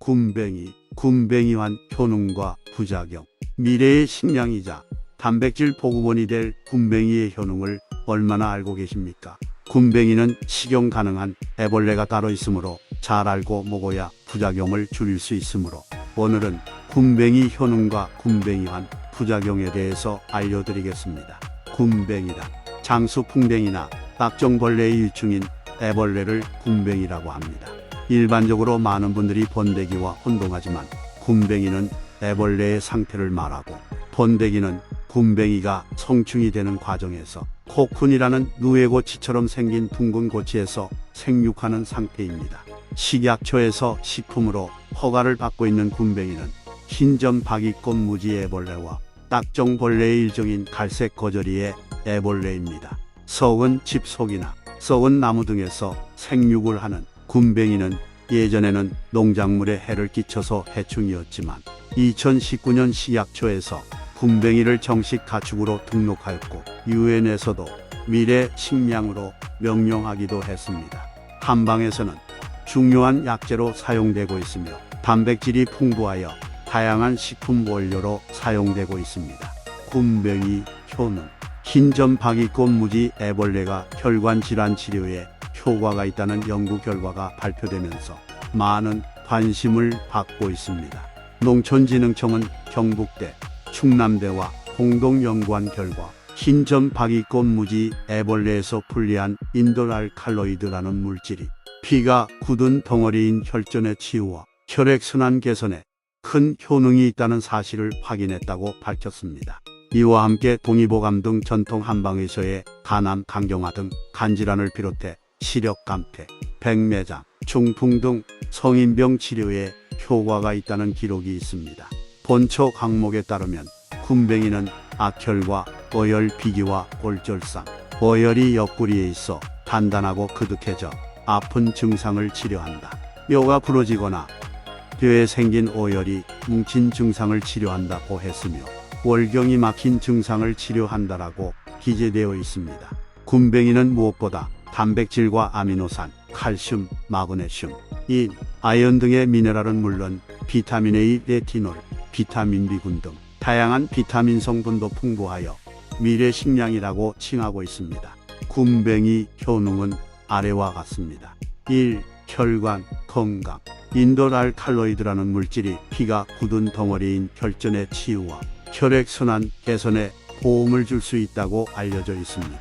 군뱅이, 군뱅이환 효능과 부작용. 미래의 식량이자 단백질 보급원이 될 군뱅이의 효능을 얼마나 알고 계십니까? 군뱅이는 식용 가능한 애벌레가 따로 있으므로 잘 알고 먹어야 부작용을 줄일 수 있으므로 오늘은 군뱅이 효능과 군뱅이환 부작용에 대해서 알려드리겠습니다. 군뱅이다. 장수 풍뎅이나 딱정벌레의 유충인 애벌레를 군뱅이라고 합니다. 일반적으로 많은 분들이 번데기와 혼동하지만 군뱅이는 애벌레의 상태를 말하고 번데기는 군뱅이가 성충이 되는 과정에서 코쿤이라는 누에고치처럼 생긴 둥근 고치에서 생육하는 상태입니다. 식약처에서 식품으로 허가를 받고 있는 군뱅이는 흰점 박이꽃 무지 애벌레와 딱정벌레의 일종인 갈색 거저리의 애벌레입니다. 썩은 집 속이나 썩은 나무 등에서 생육을 하는 군뱅이는 예전에는 농작물에 해를 끼쳐서 해충이었지만 2019년 식약처에서 군뱅이를 정식 가축으로 등록하였고 유엔에서도 미래 식량으로 명령하기도 했습니다. 한방에서는 중요한 약재로 사용되고 있으며 단백질이 풍부하여 다양한 식품 원료로 사용되고 있습니다. 군뱅이 효능 흰 점 박이꽃 무지 애벌레가 혈관 질환 치료에 효과가 있다는 연구 결과가 발표되면서 많은 관심을 받고 있습니다. 농촌진흥청은 경북대, 충남대와 공동 연구한 결과 흰점 박이꽃 무지 애벌레에서 분리한 인돌알칼로이드라는 물질이 피가 굳은 덩어리인 혈전의 치유와 혈액순환 개선에 큰 효능이 있다는 사실을 확인했다고 밝혔습니다. 이와 함께 동의보감 등 전통 한방의서의 간암, 강경화 등 간질환을 비롯해 시력 감퇴, 백내장, 중풍 등 성인병 치료에 효과가 있다는 기록이 있습니다. 본초 항목에 따르면 군뱅이는 악혈과 어혈 비기와 골절상, 어혈이 옆구리에 있어 단단하고 그득해져 아픈 증상을 치료한다. 뼈가 부러지거나 뼈에 생긴 오열이 뭉친 증상을 치료한다고 했으며 월경이 막힌 증상을 치료한다라고 기재되어 있습니다. 군뱅이는 무엇보다 단백질과 아미노산, 칼슘, 마그네슘, 인, 아연 등의 미네랄은 물론 비타민 A, 레티놀, 비타민 B군 등 다양한 비타민 성분도 풍부하여 미래 식량이라고 칭하고 있습니다. 군뱅이 효능은 아래와 같습니다. 1. 혈관, 건강. 인돌 알칼로이드라는 물질이 피가 굳은 덩어리인 혈전의 치유와 혈액순환 개선에 도움을 줄 수 있다고 알려져 있습니다.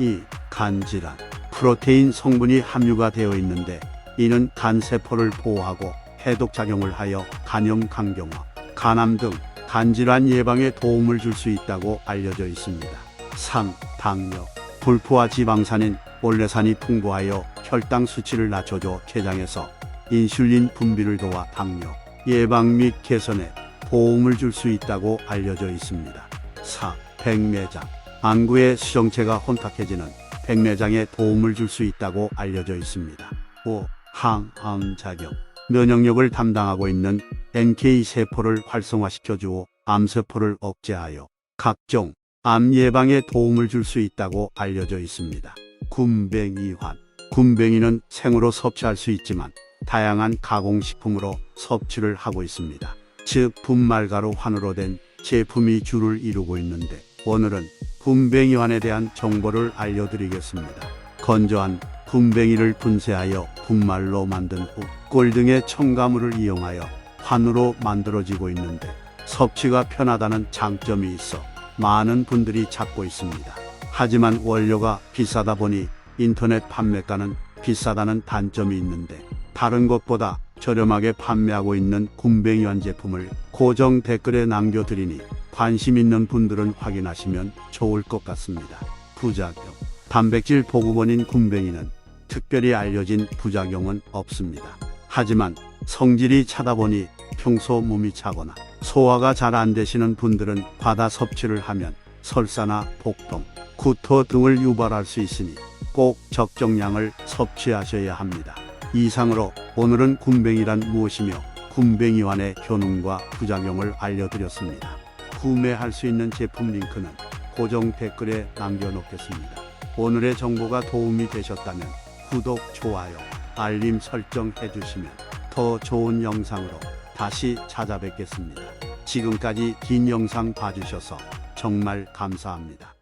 2. 간질환. 프로테인 성분이 함유가 되어 있는데 이는 간세포를 보호하고 해독 작용을 하여 간염 강경화, 간암 등 간질환 예방에 도움을 줄 수 있다고 알려져 있습니다. 3. 당뇨. 불포화 지방산인 올레산이 풍부하여 혈당 수치를 낮춰줘 췌장에서 인슐린 분비를 도와 당뇨 예방 및 개선에 도움을 줄 수 있다고 알려져 있습니다. 4. 백내장. 안구의 수정체가 혼탁해지는 백내장에 도움을 줄 수 있다고 알려져 있습니다. 5. 항암 작용. 면역력을 담당하고 있는 NK 세포를 활성화시켜 주어 암세포를 억제하여 각종 암 예방에 도움을 줄 수 있다고 알려져 있습니다. 군뱅이환. 군뱅이는 생으로 섭취할 수 있지만 다양한 가공식품으로 섭취를 하고 있습니다. 즉 분말가루 환으로 된 제품이 주를 이루고 있는데 오늘은 군뱅이환에 대한 정보를 알려드리겠습니다. 건조한 군뱅이를 분쇄하여 분말로 만든 후 꿀 등의 첨가물을 이용하여 환으로 만들어지고 있는데 섭취가 편하다는 장점이 있어 많은 분들이 찾고 있습니다. 하지만 원료가 비싸다 보니 인터넷 판매가는 비싸다는 단점이 있는데 다른 것보다 저렴하게 판매하고 있는 군뱅이환 제품을 고정 댓글에 남겨드리니 관심 있는 분들은 확인하시면 좋을 것 같습니다. 부작용 단백질 보급원인 군뱅이는 특별히 알려진 부작용은 없습니다. 하지만 성질이 차다 보니 평소 몸이 차거나 소화가 잘 안 되시는 분들은 과다 섭취를 하면 설사나 복통, 구토 등을 유발할 수 있으니 꼭 적정량을 섭취하셔야 합니다. 이상으로 오늘은 군뱅이란 무엇이며 군뱅이환의 효능과 부작용을 알려드렸습니다. 구매할 수 있는 제품 링크는 고정 댓글에 남겨놓겠습니다. 오늘의 정보가 도움이 되셨다면 구독, 좋아요, 알림 설정 해주시면 더 좋은 영상으로 다시 찾아뵙겠습니다. 지금까지 긴 영상 봐주셔서 정말 감사합니다.